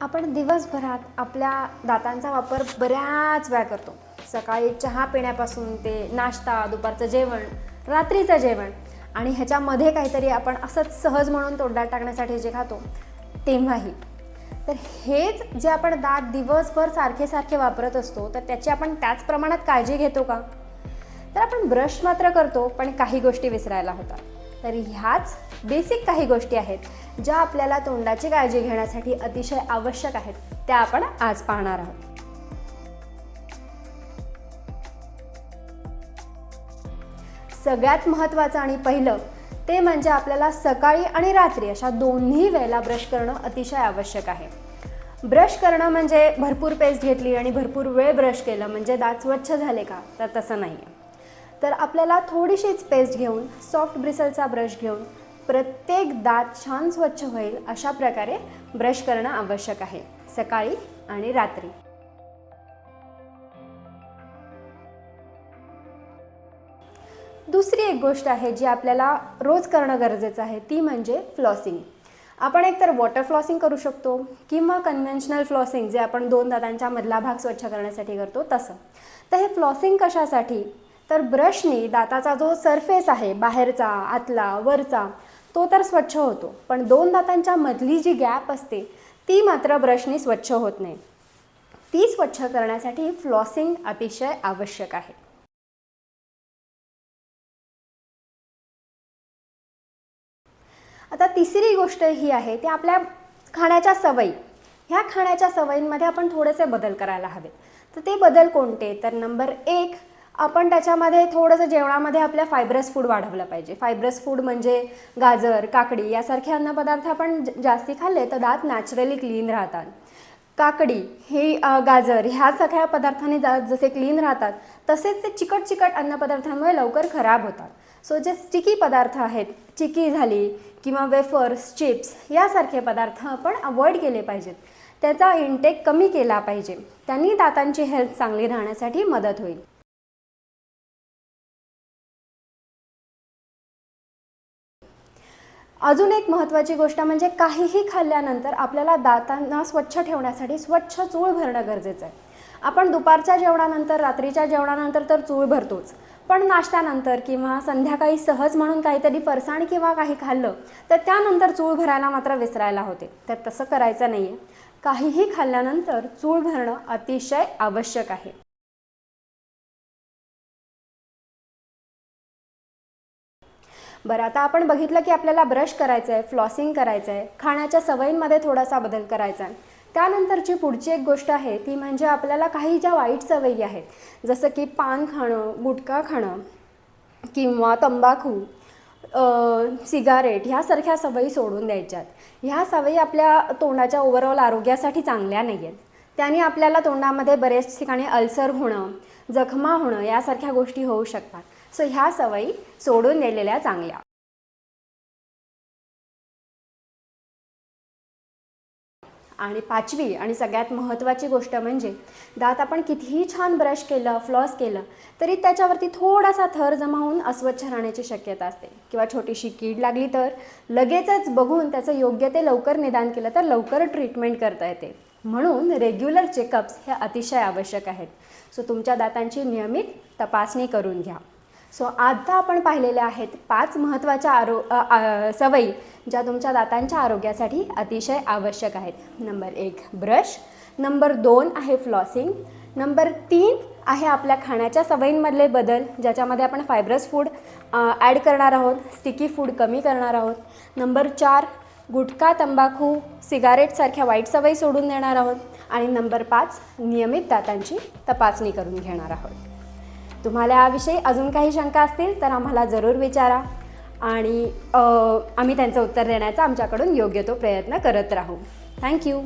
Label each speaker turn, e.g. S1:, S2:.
S1: आपण दिवसभरात आपल्या दातांचा वापर बऱ्याच वेळा करतो. सकाळी चहा पिण्यापासून ते नाश्ता दुपारचं जेवण रात्रीचं जेवण आणि ह्याच्यामध्ये काहीतरी आपण असंच सहज म्हणून तोंडात टाकण्यासाठी जे खातो तेव्हाही. तर हेच जे आपण दात दिवसभर सारखे सारखे वापरत असतो तर त्याची आपण त्याच प्रमाणात काळजी घेतो का? तर आपण ब्रश मात्र करतो पण काही गोष्टी विसरायला होतात. तर ह्याच बेसिक काही गोष्टी आहेत ज्या आपल्याला तोंडाची काळजी घेण्यासाठी अतिशय आवश्यक आहेत त्या आपण आज पाहणार आहोत. सगळ्यात महत्त्वाचं आणि पहिलं ते म्हणजे आपल्याला सकाळी आणि रात्री अशा दोन्ही वेळेला ब्रश करणं अतिशय आवश्यक आहे. ब्रश करणं म्हणजे भरपूर पेस्ट घेतली आणि भरपूर वेळ ब्रश केलं म्हणजे दात स्वच्छ झाले का? तर तसं नाही आहे तर आपल्याला थोडीशीच पेस्ट घेऊन सॉफ्ट ब्रिसलचा ब्रश घेऊन प्रत्येक दात छान स्वच्छ होईल अशा प्रकारे ब्रश करणं आवश्यक आहे सकाळी आणि रात्री. दुसरी एक गोष्ट आहे जी आपल्याला रोज करणं गरजेचं आहे ती म्हणजे फ्लॉसिंग आपण एकतर वॉटर फ्लॉसिंग करू शकतो किंवा कन्व्हेन्शनल फ्लॉसिंग जे आपण दोन दातांच्या मधला भाग स्वच्छ करण्यासाठी करतो तसं. तर हे फ्लॉसिंग कशासाठी? तर ब्रशनी दाताचा जो सरफेस आहे बाहेरचा आतला वरचा तो तर स्वच्छ होतो पण दोन दातांच्या मधली जी गॅप असते ती मात्र ब्रशनी स्वच्छ होत नाही. ती स्वच्छ करण्यासाठी फ्लॉसिंग अतिशय आवश्यक आहे. आता तिसरी गोष्ट ही आहे ती आपल्या खाण्याच्या सवयी. ह्या खाण्याच्या सवयींमध्ये आपण थोडेसे बदल करायला हवे तर ते बदल कोणते? तर नंबर एक आपण त्याच्यामध्ये थोडंसं जेवणामध्ये आपल्या फायब्रस फूड वाढवलं पाहिजे. फायब्रस फूड म्हणजे गाजर काकडी यासारखे अन्नपदार्थ आपण ज- जास्ती खाल्ले तर दात नॅचरली क्लीन राहतात. काकडी ही गाजर ह्या सगळ्या पदार्थांनी दात जसे क्लीन राहतात तसेच ते चिकट चिकट अन्नपदार्थांमुळे लवकर खराब होतात. सो जे स्टिकी पदार्थ आहेत चिकी झाली किंवा वेफर्स चिप्स यासारखे पदार्थ आपण अवॉइड केले पाहिजेत. त्याचा इंटेक कमी केला पाहिजे. त्यांनी दातांची हेल्थ चांगली राहण्यासाठी मदत होईल. अजून एक महत्त्वाची गोष्ट म्हणजे काहीही खाल्ल्यानंतर आपल्याला दातांना स्वच्छ ठेवण्यासाठी स्वच्छ चूळ भरणं गरजेचं आहे. आपण दुपारच्या जेवणानंतर रात्रीच्या जेवणानंतर तर चूळ भरतोच. पण नाश्त्यानंतर किंवा संध्याकाळी सहज म्हणून काहीतरी फरसाण किंवा काही खाल्लं तर त्यानंतर चूळ भरायला मात्र विसरायला होते. तर तसं करायचं नाही आहे काहीही खाल्ल्यानंतर चूळ भरणं अतिशय आवश्यक आहे. बरं आता आपण बघितलं की आपल्याला ब्रश करायचं आहे फ्लॉसिंग करायचं आहे खाण्याच्या सवयींमध्ये थोडासा बदल करायचा आहे. त्यानंतरची पुढची एक गोष्ट आहे ती म्हणजे आपल्याला काही ज्या वाईट सवयी आहेत जसं की पान खाणं गुटखा खाणं किंवा तंबाखू सिगारेट ह्यासारख्या सवयी सोडून द्यायच्यात. ह्या सवयी आपल्या तोंडाच्या ओव्हरऑल आरोग्यासाठी चांगल्या नाही आहेत. त्याने आपल्याला तोंडामध्ये बरेच ठिकाणी अल्सर होणं जखमा होणं यासारख्या गोष्टी होऊ शकतात. सो ह्या सवयी सोडून दिलेल्या चांगल्या. आणि पाचवी आणि सगळ्यात महत्त्वाची गोष्ट म्हणजे दात आपण कितीही छान ब्रश केलं फ्लॉस केलं तरी त्याच्यावरती थोडासा थर जमा होऊन अस्वच्छ राहण्याची शक्यता असते. किंवा छोटीशी कीड लागली तर लगेचच बघून त्याचं योग्य ते लवकर निदान केलं तर लवकर ट्रीटमेंट करता येते. म्हणून रेग्युलर चेकअप्स हे अतिशय आवश्यक आहेत. सो तुमच्या दातांची नियमित तपासणी करून घ्या. सो आता आपण पाहिलेल्या आहेत पाच महत्त्वाच्या आरो सवयी ज्या तुमच्या दातांच्या आरोग्यासाठी अतिशय आवश्यक आहेत. नंबर एक ब्रश. नंबर दोन आहे फ्लॉसिंग नंबर तीन आहे आपल्या खाण्याच्या सवयींमधले बदल ज्याच्यामध्ये आपण फायब्रस फूड ॲड करणार आहोत स्टिकी फूड कमी करणार आहोत. नंबर चार गुटखा तंबाखू सिगारेटसारख्या वाईट सवयी सोडून देणार आहोत. आणि नंबर पाच नियमित दातांची तपासणी करून घेणार आहोत. तुम्हाला याविषयी अजून काही शंका असतील तर आम्हाला जरूर विचारा. आणि आम्ही त्यांचं उत्तर देण्याचा आमच्याकडून योग्य तो प्रयत्न करत राहू. थँक्यू